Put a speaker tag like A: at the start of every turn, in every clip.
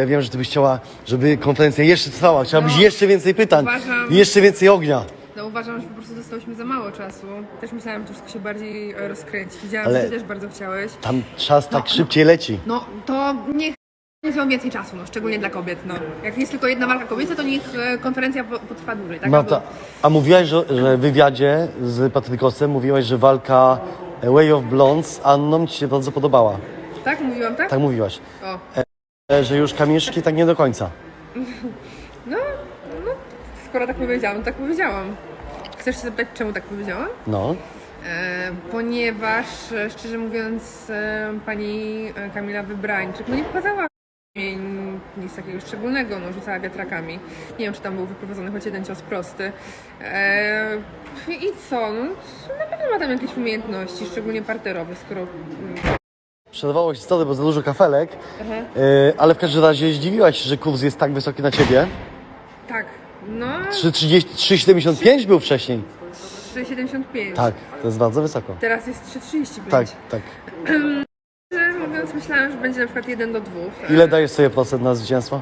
A: Ja wiem, że ty byś chciała, żeby konferencja jeszcze trwała. Chciałabyś
B: No.
A: jeszcze więcej pytań,
B: Uważam-
A: jeszcze więcej ognia.
B: No uważam, że po prostu dostałyśmy za mało czasu. Też myślałam, że wszystko się bardziej e, rozkręci. Widziałam,
A: Ale-
B: że ty też bardzo chciałeś.
A: Tam czas tak szybciej leci.
B: No to niech mam więcej czasu, no, szczególnie dla kobiet. No. Jak jest tylko jedna walka kobieca, to niech e, konferencja po- potrwa dłużej. Tak?
A: No
B: Albo-
A: to, a mówiłaś, że, że w wywiadzie z Patrykosem mówiłaś, że walka Way of Blondes z Anną ci się bardzo podobała.
B: tak? Mówiłam tak?
A: Tak mówiłaś.
B: O.
A: E, Że już Kamieszki tak nie do końca.
B: No, no, skoro tak powiedziałam, tak powiedziałam. Chcesz się zapytać, czemu tak powiedziałam?
A: No.
B: E, ponieważ, e, szczerze mówiąc, e, pani e, Kamila Wybrańczyk no nie pokazała mi nic takiego szczególnego, no, rzucała wiatrakami. Nie wiem, czy tam był wyprowadzony choć jeden cios prosty. E, I co? No, na pewno ma tam jakieś umiejętności, szczególnie parterowe, skoro... mm,
A: Przerwało się stody, bo za dużo kafelek.
B: Aha.
A: E, ale w każdym razie zdziwiłaś się, że kurs jest tak wysoki na ciebie.
B: Tak, no,
A: 3,30 3,75 był wcześniej.
B: 3,75.
A: Tak, to jest bardzo wysoko.
B: Teraz jest 3,35.
A: Tak, tak.
B: Mówiąc, myślałam, że będzie na przykład 1 do 2.
A: Ile dajesz sobie procent na zwycięstwo?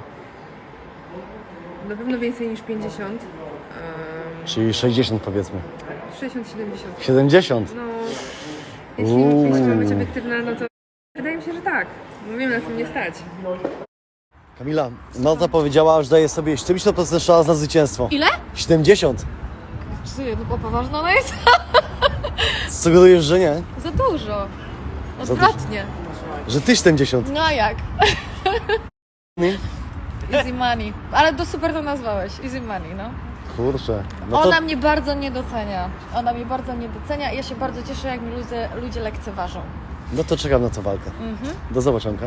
B: Na pewno więcej niż 50. Um,
A: Czyli 60 powiedzmy.
B: 60-70.
A: 70.
B: No, jeśli
A: Uuu.
B: jeśli mam być obiektywna, no to się, że tak. No wiem, na co mnie stać.
A: Kamila, Marta powiedziała, że daje sobie 70% szans na zwycięstwo.
C: Ile?
A: 70.
C: Czy to była poważna ona jest?
A: Sugerujesz, że nie?
C: Za dużo. Odwrotnie.
A: Że ty 70.
C: No a jak?
A: Nie?
C: Easy money. Ale to super to nazwałeś. Easy money, no.
A: Kurczę. No to
C: Ona mnie bardzo nie docenia. Ona mnie bardzo nie docenia i ja się bardzo cieszę, jak mi ludzie, ludzie lekceważą.
A: No to czekam na tą walkę. Do zobaczonka.